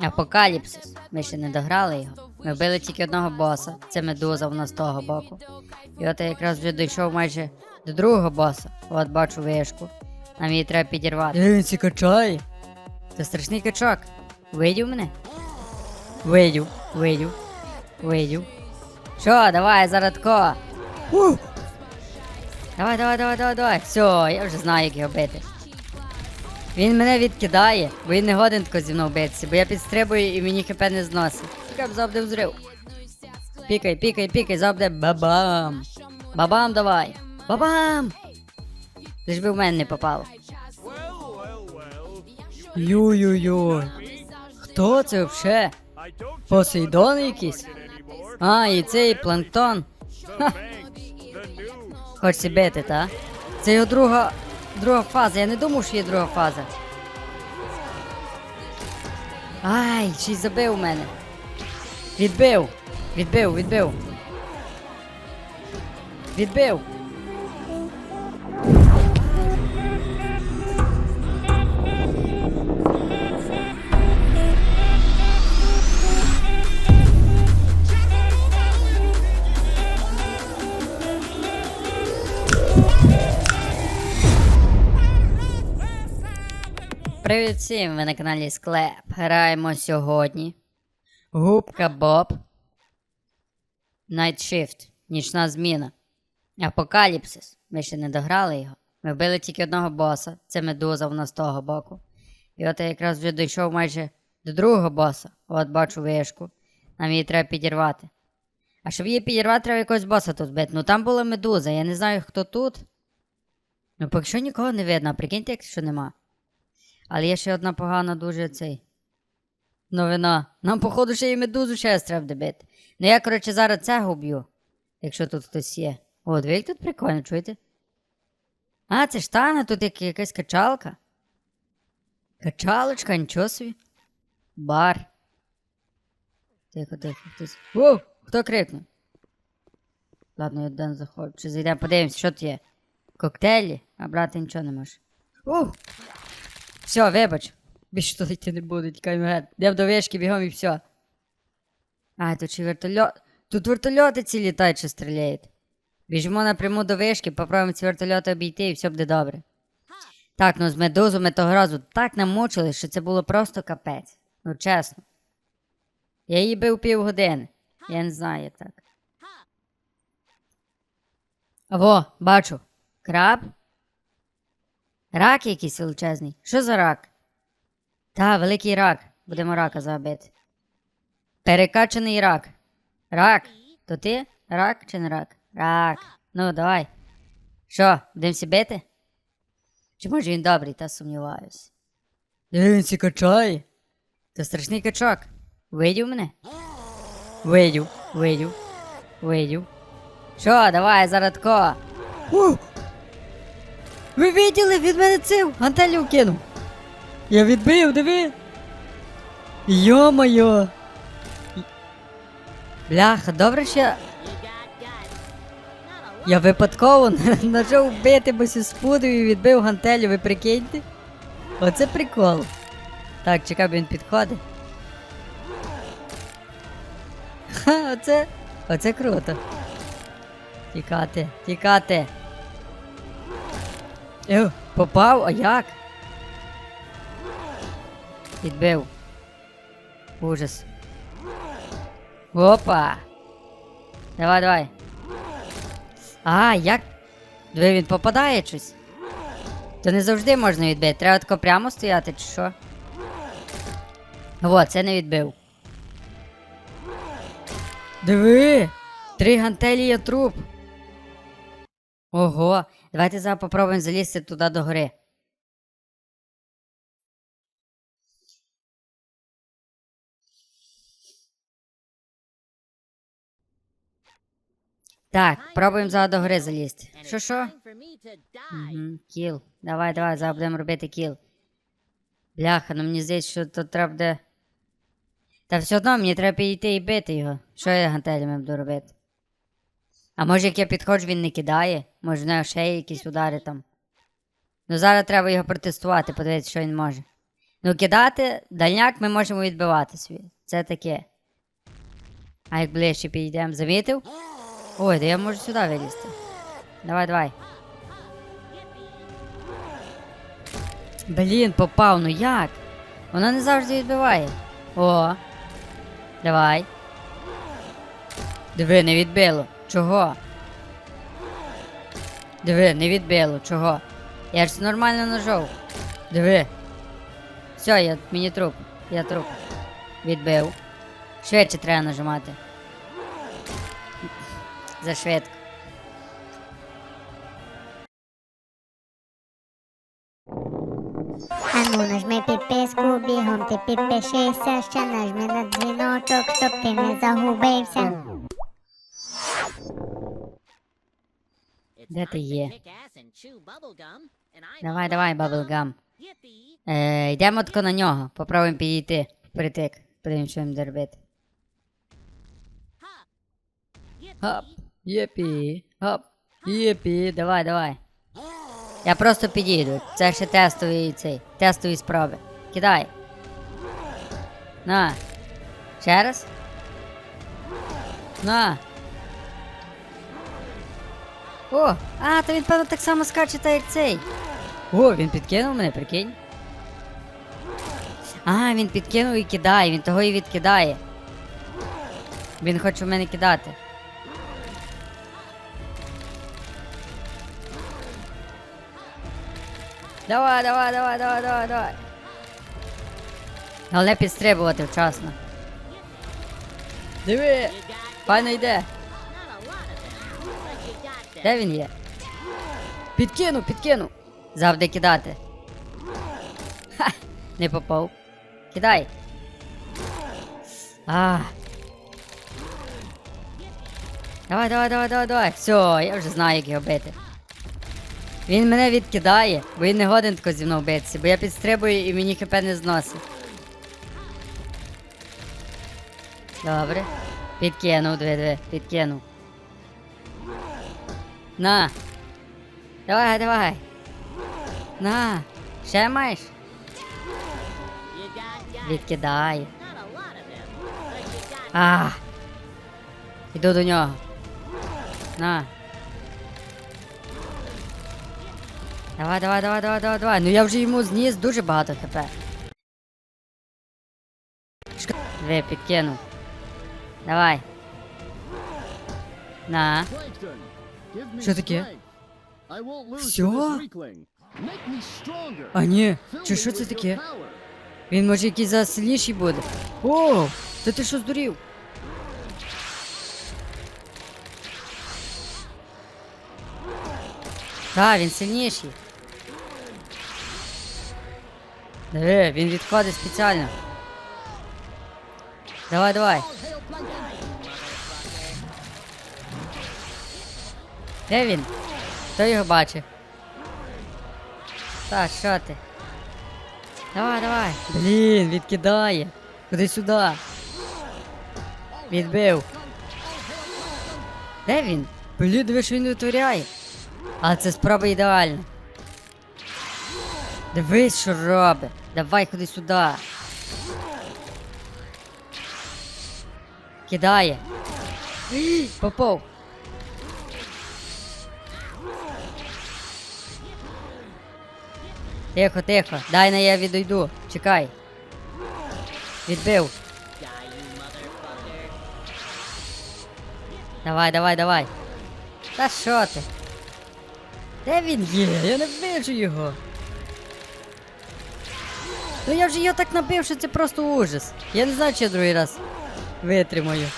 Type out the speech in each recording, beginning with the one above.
Апокаліпсис. Ми ще не дограли його. Ми вбили тільки одного боса, це медуза в нас з того боку. І от я якраз вже дійшов майже до другого боса. От бачу вишку. Нам її треба підірвати. Він ці качає. Це страшний качок. Видів мене? Видів, видів, видів. Що, давай. Ух, Давай, давай, давай, давай, давай. Все, я вже знаю, як його бити. Він мене відкидає, бо він не годен тако зі мною битися, бо я підстрибую і мені хп не зносить. Пікай, завжди взрив. Пікай, пікай, пікай, завжди бабам. Бабам давай. Бабам! Ти ж би в мене не попало. Йой-йой-йой. Хто це взагалі? Посейдон якийсь? А, і цей планктон. Хочеться бити, та? Це його друга. Друга фаза. Я не думав, що є друга фаза. Ай, й забив мене. Відбив. Відбив, відбив. Відбив. Привіт всім, ви на каналі Склеп. Граємо сьогодні. Губка Боб. Shift. Нічна зміна. Апокаліпсис. Ми ще не дограли його. Ми вбили тільки одного боса, це медуза в нас з того боку. І от я якраз вже дійшов майже до другого боса. От бачу вишку. Нам її треба підірвати. А щоб її підірвати, треба якогось боса тут збити. Ну там була медуза, я не знаю, хто тут. Ну, поки що нікого не видно, а прикиньте, якщо нема. Але є ще одна погана дуже цей. Новина. Нам, походу, ще і медузу ще треба добити. Ну я, коротше, зараз цього вб'ю. Якщо тут хтось є. О, як тут прикольно, чуєте? А, це штана, тут як, якась качалка. Качалочка, нічого собі. Бар. Тихо, тихо, хтось. Воу! Хто крикнув? Ладно, я один заходжу. Чи зайдемо, подивимось, що тут є. Коктейлі, а брати нічого не може. Ух! Все, вибач. Більше туди йти не буду, тікаємо геть. Йдемо до вишки, бігом і все. А, тут ще вертольот. Тут вертольоти ці літають, що стріляють. Біжимо напряму до вишки, попробуємо ці вертольоти обійти і все буде добре. Так, ну з медузу ми того разу так намучили, що це було просто капець. Ну чесно. Я її бив півгодини. Я не знаю так. Во, бачу. Краб? Рак якийсь величезний. Що за рак? Та, великий рак. Будемо рака забити. Перекачаний рак. Рак. То ти? Рак чи не рак? Рак. Ну, давай. Що, будемося бити? Чи може він добрий, та сумніваюсь. Він ці качає. Це страшний качок. Видів мене? Видів, видів, видів. Що, давай. Ух, Ви виділи, від мене цим гантелю кинув. я відбив, диви. Йо-моє. Бляха, добре, що я... Випадково почав бити босі спудою і відбив гантелю, ви прикиньте? Оце прикол. Так, чекай, він підходить. Ха, оце. Оце круто. Тікати, тікати. Еу, попав, а як? Відбив. Ужас. Опа! Давай, давай. А, як? Диви, він попадає щось. То не завжди можна відбити. Треба тако прямо стояти, чи що? О, це не відбив. Диви! Три гантелі є труп. Ого, давайте зараз попробуємо залізти туди до гори. Так, пробуємо зараз до гори залізти. Що що? Угу, кіл. Давай, давай, зараз будемо робити кіл. Бляха, ну мені здається, що тут треба буде. Та все одно мені треба підійти і бити його. Що я гантелями буду робити? А може як я підходжу, він не кидає? Може в нього ще якісь удари там. Ну зараз треба його протестувати, подивитися, що він може. Ну, кидати дальняк ми можемо відбивати свій. Це таке. А як ближче підійдемо, замітив? Ой, да я можу сюди вилізти. Давай, давай. Блін, попав, ну як? Вона не завжди відбиває. О. Давай. Диви, не відбило. Чого? Диви, не відбило. Чого? Я ж нормально нажав. Диви. Все, я мені труп. Я труп. Відбив. Швидше треба нажимати. За швидко. Ану, нажми підписку, бігом ти підпишися, ще нажми на дзвіночок, щоб ти не загубився. Де ти є? Давай, Давай, баблгам. Е, йдемо тако на нього. Попробуємо підійти. Притик. Подивимось, що їм де робити. Хоп. Єпі. Хоп. Єпі. Давай, давай. Я просто підійду. Це ще тестовий цей. Тестові спроби. Кидай. На. Ще раз. На. О, а, то він, певно, так само скаче, так як цей. О, він підкинув мене, прикинь. А, він підкинув і кидає, він того і відкидає. Він хоче в мене кидати. Давай, давай, давай, давай, давай, давай. Але підстрибувати вчасно. Диви! Файно йде. Де він є? Підкинув, підкинув. Завжди кидати. Ха! Не попав. Кидай. А. Давай, давай, давай, давай, давай. Все, я вже знаю, як його бити. Він мене відкидає, бо він не годен тако зі мною битися, бо я підстрибую і мені хп не зносить. Добре. Підкинув, диви, диви, підкинув. На. Давай, давай. На. Ще маєш? Відкидає. А. Іду до нього. На. Давай, давай, давай, давай, давай, давай. Ну я вже йому зніс дуже багато хп. Диви, підкинув. Давай. На. Що таке? Всьо? А ні, чи що це таке? Він може якийсь засильніший буде. О, та ти що здурів? Так, він сильніший. Диви, він відходить спеціально. Давай, давай. Де він? Хто його бачив? Так, що ти? Давай, давай. Блін, відкидає. Ходи сюди. Відбив. Де він? Блін, диви, що він витворяє. А це спроба ідеальна. Дивись, що робить. Давай ходи сюди. Кидає. Попов. Тихо, тихо. Дай на я відійду. Чекай. Відбив. Давай, давай, давай. Та що ти? Де він є? Я не бачу його. Ну я вже його так набив, що це просто ужас. Я не знаю, чи я другий раз витримаю.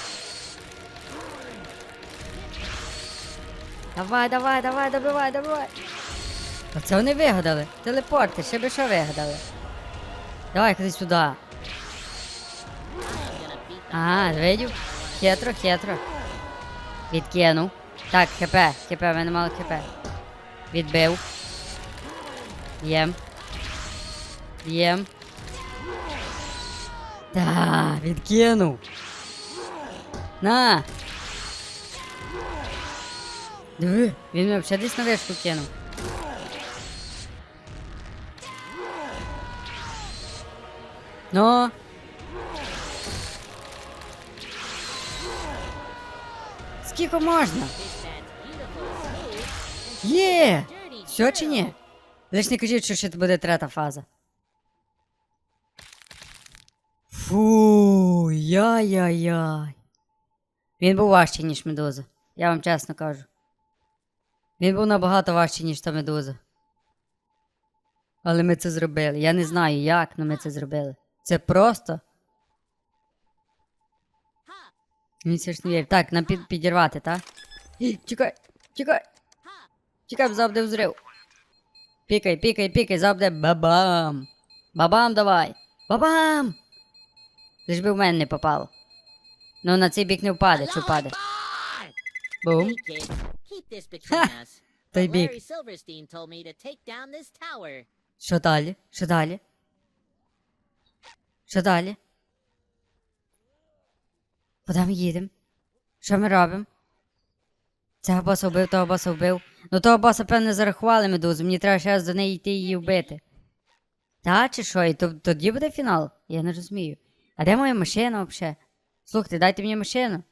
Давай, давай, давай, добивай, добивай. Оце вони вигадали. Телепорти, ще би що вигадали. Давай, ходи сюди. Ага, видів? Хитро, хитро. Відкинув. Так, хп, хп, в мене мало хп. Відбив. Єм. Єм. Та, відкинув. На. Диви, він мене взагалі десь на вишку кинув. Ну. Скільки можна? Є! Все чи ні? Лиш не кажіть, що ще буде третя фаза. Фу, яй-яй-яй. Він був важчий, ніж медуза. Я вам чесно кажу. Він був набагато важчий, ніж та медуза. Але ми це зробили. Я не знаю як, але ми це зробили. Це просто. Не вірить. Так, нам під, підірвати, так? Ій, Тікай, тікай. Тікай, завжди взрив. Пікай, пікай, пікай, завжди бабам. Бабам давай. Бабам! Лиш би в мене не попало. Ну на цей бік не впаде, чи впаде. Бум. Той бік. Що далі? Що далі? Що далі? Куди ми їдемо? Що ми робимо? Цього боса вбив, того боса вбив. Ну того боса, певне, зарахували медузу. Мені треба ще раз до неї йти і її вбити. Та чи що? І тоді буде фінал? Я не розумію. А де моя машина взагалі? Слухайте, дайте мені машину.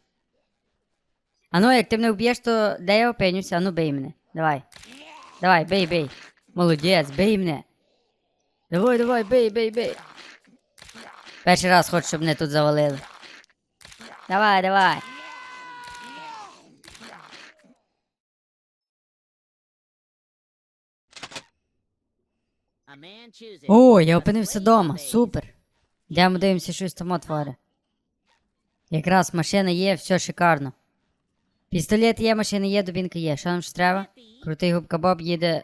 А ну, як ти мене вб'єш, то де я опинюся? А ну бий мене. Давай. Давай, бей, бей. Молодець, бей мене. Давай, давай, бей, бей, бей. Перший раз хочу, щоб мене тут завалили. Давай, давай. О, я опинився вдома. Супер. Йдемо дивимося, щось там творе. Якраз машина є, все шикарно. Пістолет є, машина є, дубінка є. Що нам ще треба? Крутий губка Боб їде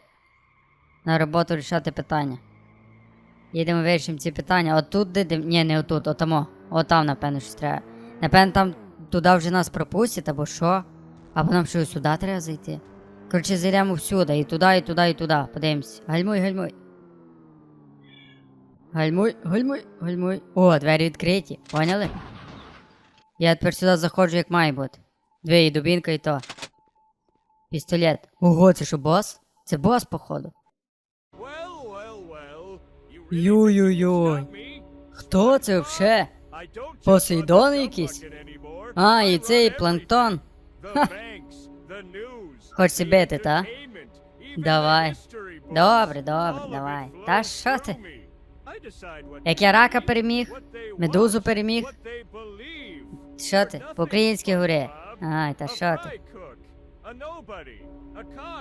на роботу рішати питання. Їдемо вирішимо ці питання. Отут де. Ні, не отут, отамо. Отам, напевно, щось треба. Напевно, там туди вже нас пропустять, або що? Або нам щось сюди треба зайти. Коротше, зайдемо всюди, і туди, і туди, і туди. Подивимось. Гальмуй, гальмуй. Гальмуй, гальмуй, гальмуй. О, двері відкриті. Поняли? Я тепер сюди заходжу, як має бути. Дві і дубінка, і то. Пістолет. Ого, це що бос? Це бос, походу. Йой-йой-йой. Хто це just Посейдон якийсь? А, і цей news, Хочеш the бити, та? Давай. Добре, добре, давай. Та що ти? Як я рака переміг, медузу переміг. Що ти? По-українськи говори. Ай, та що ти?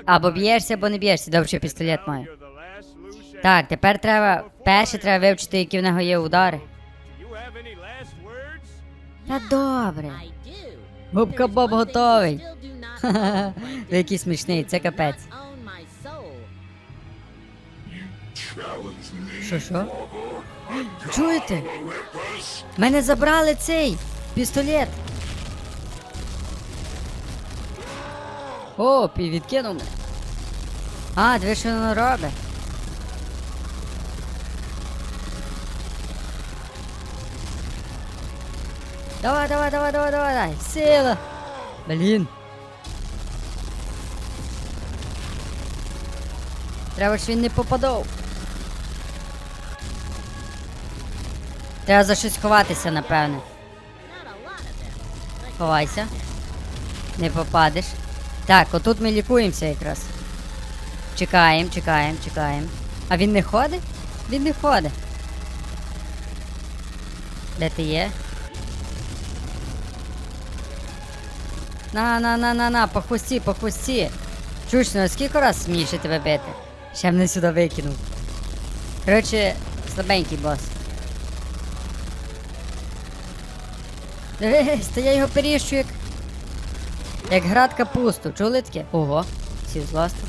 Або б'єшся, або не б'єшся. Добре, що пістолет маю. Так, тепер треба. Перше треба вивчити, які в нього є удари. Та добре. Губка Боб готовий. Ви який смішний, це капець. Що що? Чуєте? Мене забрали цей пістолет. О, пі відкинув мене. А, диви, що воно робить. Давай, давай, давай, давай, давай, давай. Сила. Блін. Треба, щоб він не попадав. Треба за щось ховатися, напевне. Ховайся. Не попадеш. Так, отут ми лікуємося якраз. Чекаємо, чекаємо, чекаємо. А він не ходить? Він не ходить. Де ти є? На, на, на, на, на, по хвості, по хвості. Чуєш, ну скільки раз смієш тебе бити? Ще мене сюди викинув. Коротше, слабенький бос. Дивись, та я його періщу як. Як град капусту. Чули таке? Ого, сів злостив.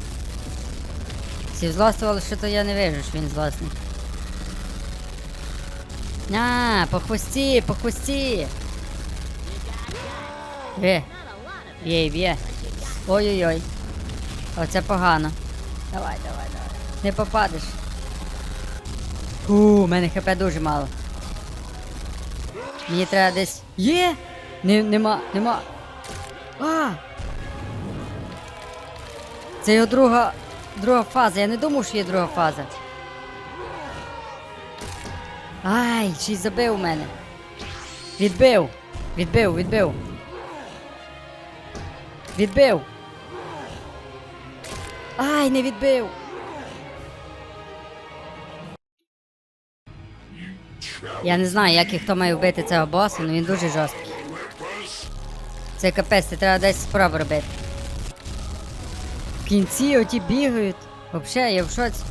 Сів злостив, але що то я не вижу, що він злосний. На, по хвості, по хвості. Е, Them. б'є. Ой-ой-ой. Оце погано. Давай, давай, давай. Не попадеш. Фу, у мене хп дуже мало. Мені треба десь. Є! Не, нема, нема. А! Це його друга. друга фаза. Я не думав, що є друга фаза. Ай, й забив мене. Відбив. Відбив, відбив. Відбив. Ай, не відбив. Я не знаю, як і хто має вбити цього боса, але він дуже жорсткий. Це капець, це треба десь спробу робити. В кінці оті бігають. Взагалі, я в шоці.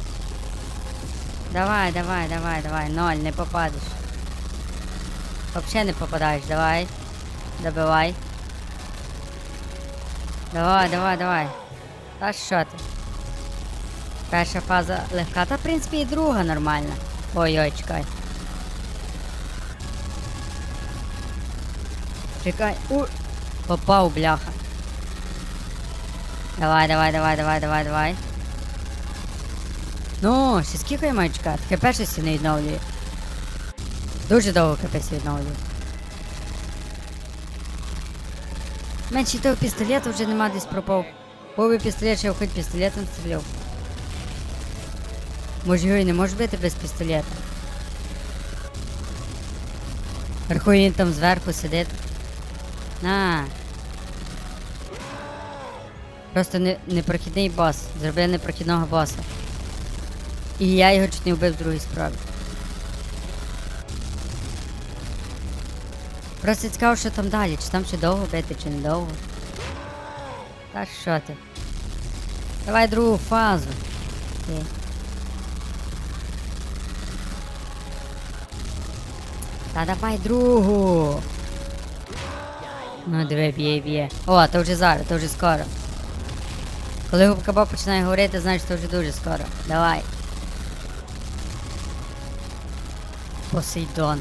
Давай, давай, давай, давай. Ноль, не попадеш. Взагалі не попадаєш, давай. Добивай. Давай, давай, давай. Та що ти? Перша фаза легка, та в принципі і друга нормальна. Ой-ой, чекай. Чекай. У. Попав, бляха. Давай, давай, давай, давай, давай, давай. Ну, ще скільки я маю чекати? ХП щось не відновлює. Дуже довго сі відновлює. Менше того пістолету вже нема десь пропав. Був пістолет, що я хоч пістолетом стріляв. Може його і не може бити без пістолета. Рахую, він там зверху сидить. На. Просто не, непрохідний бос. Зробив непрохідного боса. І я його чуть не вбив в другій справі. Просто цікаво, що там далі, чи там ще довго бити, чи не довго. Та що ти? Давай другу фазу. Ти. Та давай другу. Ну, диви, б'є, б'є. О, то вже зараз, то вже скоро. Коли губка Боб починає говорити, значить то вже дуже скоро. Давай. Посейдон.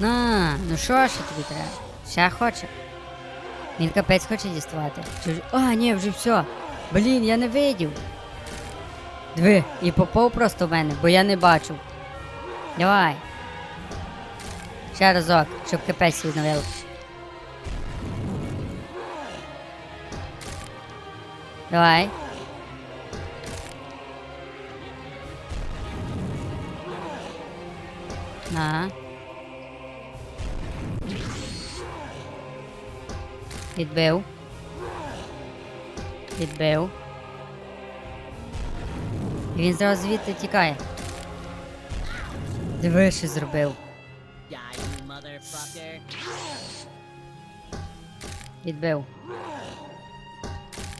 На, ну що ще тобі треба? Ще хоче? Він капець хоче діставати. Чи ж- А, ні, вже все. Блін, я не видів. Диви, і попав просто в мене, бо я не бачив. Давай. Ще разок, щоб капець відновив. Давай. На. Відбив. Відбив. І він зразу звідти тікає. Диви, що зробив. Відбив.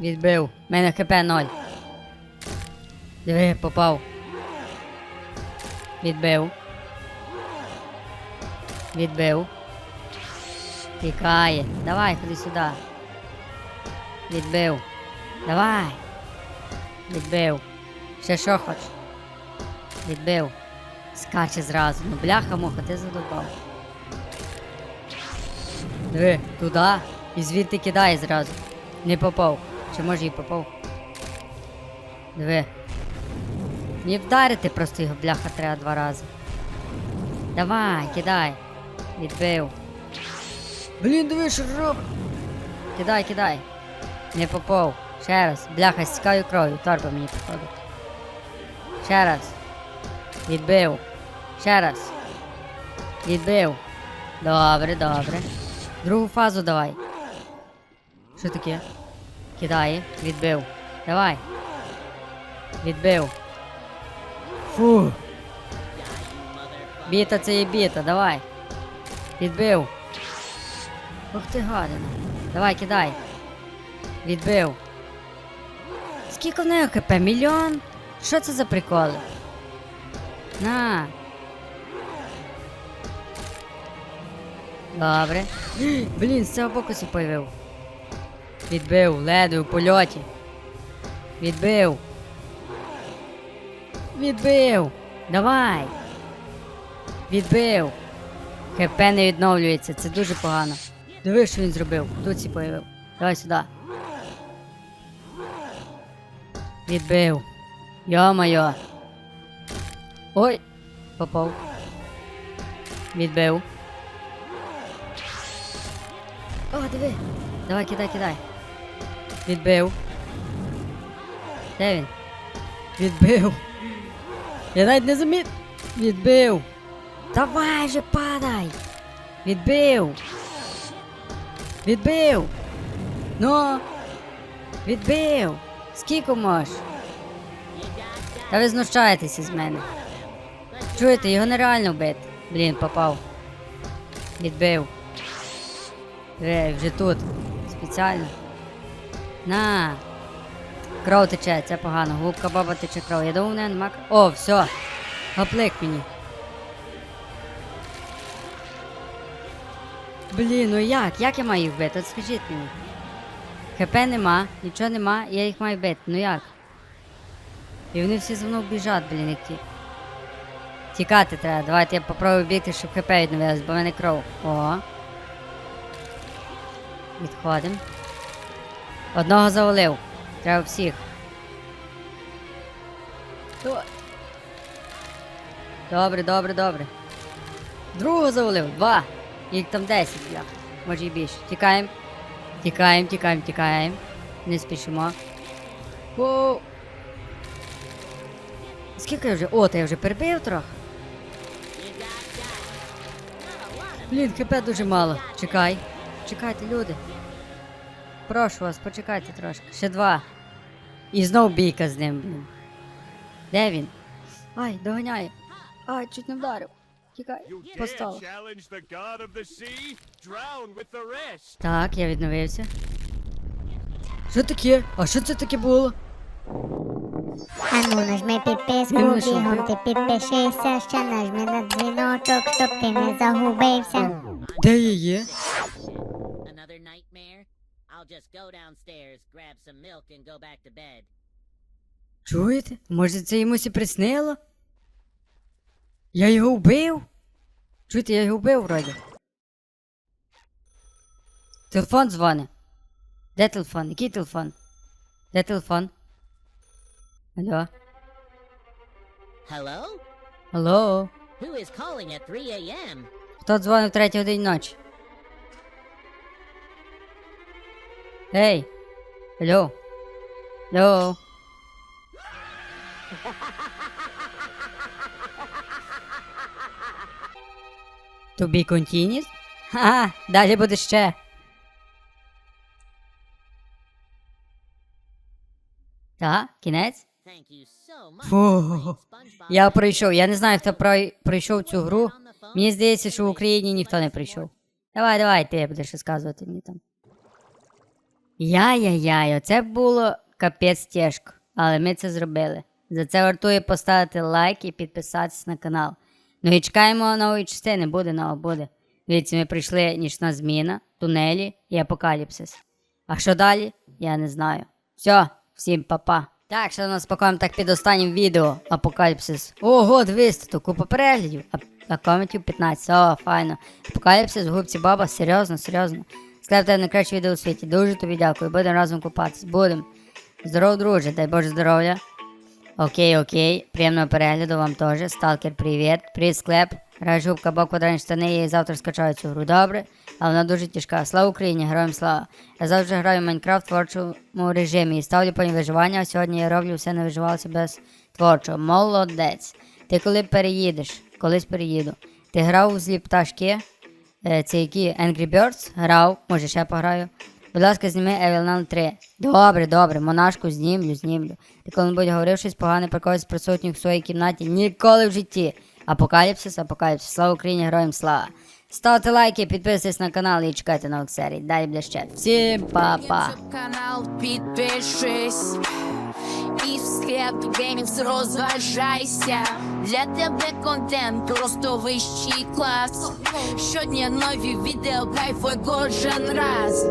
Відбив. Мене хп 0. Диви, попав. Відбив. Відбив. Тікає. Давай, ходи сюди. Відбив. Давай. Відбив. Ще що хочеш? Відбив. Скаче зразу. Ну бляха муха, ти задовбав. Диви, туди. І звідти кидає зразу. Не попав. Чи може і попав? Диви. Не вдарити просто його бляха треба два рази. Давай, кидай. Відбив. Блін, диви, що робить. Кидай, кидай. Не попав. Ще раз. Бляха, стікаю кров'ю. Торба мені походить. Ще раз. Відбив. Ще раз. Відбив. Добре, добре. Другу фазу давай. Що таке? Кидає, відбив. Давай. Відбив. Фу. Біта це є біта, давай. Відбив. Ух ти гадина. Давай, кидай. Відбив. Скільки в неї КП? Мільйон? Що це за приколи? На. Добре. Блін, з цього боку появив. Відбив, леди у польоті. Відбив. Відбив. Давай. Відбив. ХП не відновлюється, це дуже погано. Диви, що він зробив. Тут сі появив. Давай сюди. Відбив. Йо-моє. Ой. Попав. Відбив. О, диви. Давай, кидай, кидай. Відбив. Де він? Відбив. Я навіть не заміт. Відбив. Давай же падай! Відбив! Відбив! Ну! Відбив! Скільки можеш? Та ви знущаєтеся з мене. Чуєте, його нереально вбити. Блін, попав. Відбив. Ей, вже тут. Спеціально. На. Кров тече, це погано. Губка баба тече кров. Я думав, в неї нема. О, все. Гаплик мені. Блін, ну як? Як я маю їх вбити? От скажіть мені. ХП нема, нічого нема, я їх маю бити. Ну як? І вони всі за мною біжать, блін, які. Тікати треба. Давайте я попробую бігти, щоб ХП відновилось, бо в мене кров. О. Відходимо. Одного завалив. Треба всіх. Добре, добре, добре. Другого завалив. Два. Їх там 10, бля. Може і більше. Тікаємо. Тікаємо, тікаємо, тікаємо. Не спішимо. Воу. Скільки я вже? О, та я вже перебив трохи. Блін, хп дуже мало. Чекай. Чекайте, люди. Прошу вас, почекайте трошки. Ще два. І знов бійка з ним, блін. Де він? Ай, доганяє. Ай, чуть не вдарив. Тікай. Постав. Так, я відновився. Що таке? А що це таке було? А ну нажми підписку, не бігом ти підпишися, ще нажми на дзвіночок, щоб ти не загубився. Де я є? Another nightmare? I'll just go downstairs, grab some milk, and go back to bed. Чуєте? Може це йомусь і приснило? Я його вбив? Чуєте, я його вбив вроді. Телефон дзвонить. Де телефон? Який телефон? Де телефон? Алло? Hello? Алло? Who is calling at 3 a.m.? Хто дзвонив в третій годині ночі? Ей! Алло? Алло? To be continued? Ха, далі буде ще. Так, кінець? Фу. Я пройшов. Я не знаю, хто прой- пройшов цю гру. Мені здається, що в Україні ніхто не прийшов. Давай, давай, ти будеш розказувати мені там. Яй-яй-яй, оце було капець тяжко, але ми це зробили. За це вартує поставити лайк і підписатися на канал. Ну і чекаємо нової частини, буде нова, буде. Дивіться, ми прийшли нічна зміна, тунелі і апокаліпсис. А що далі? Я не знаю. Все, всім па-па. Так, що нас спокоїмо так під останнім відео Апокаліпсис. Ого, дивись, тут купа переглядів. А, а коментів 15. О, файно. Апокаліпсис, губці баба, серйозно, серйозно. Тебе найкраще відео у світі. Дуже тобі дякую. Будемо разом купатись. Будем. Здоров, друже, дай Боже здоров'я. Окей, окей. Приємного перегляду вам теж. Сталкер, привіт. Привіт, склеп. Граю губка, бок, квадратні штани, я і завтра скачаю цю гру. Добре, але вона дуже тяжка. Слава Україні, героям слава. Я завжди граю в Майнкрафт в творчому режимі і ставлю по виживання, а сьогодні я роблю все не виживалося без творчого. Молодець. Ти коли переїдеш? Колись переїду. Ти грав у злі пташки? Це які Angry Birds? Грав, може ще пограю. Будь ласка, зніми Evil 3. Добре, добре, монашку знімлю, знімлю. Ти коли-небудь говорив щось погане про когось присутніх в своїй кімнаті? Ніколи в житті. Апокаліпсис, апокаліпсис. Слава Україні, героям слава. Ставте лайки, підписуйтесь на канал і чекайте нових серій. Далі буде ще. Всім па-па. Канал підпишись і в склеп геймінг розважайся. Для тебе контент просто вищий клас. Щодня нові відео, кайфуй кожен раз.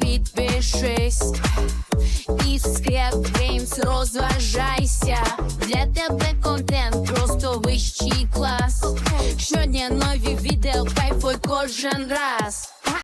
Підпишись і склеп геймс розважайся. Для тебе контент просто вищий клас. Щодня нові відео, кайфуй кожен раз.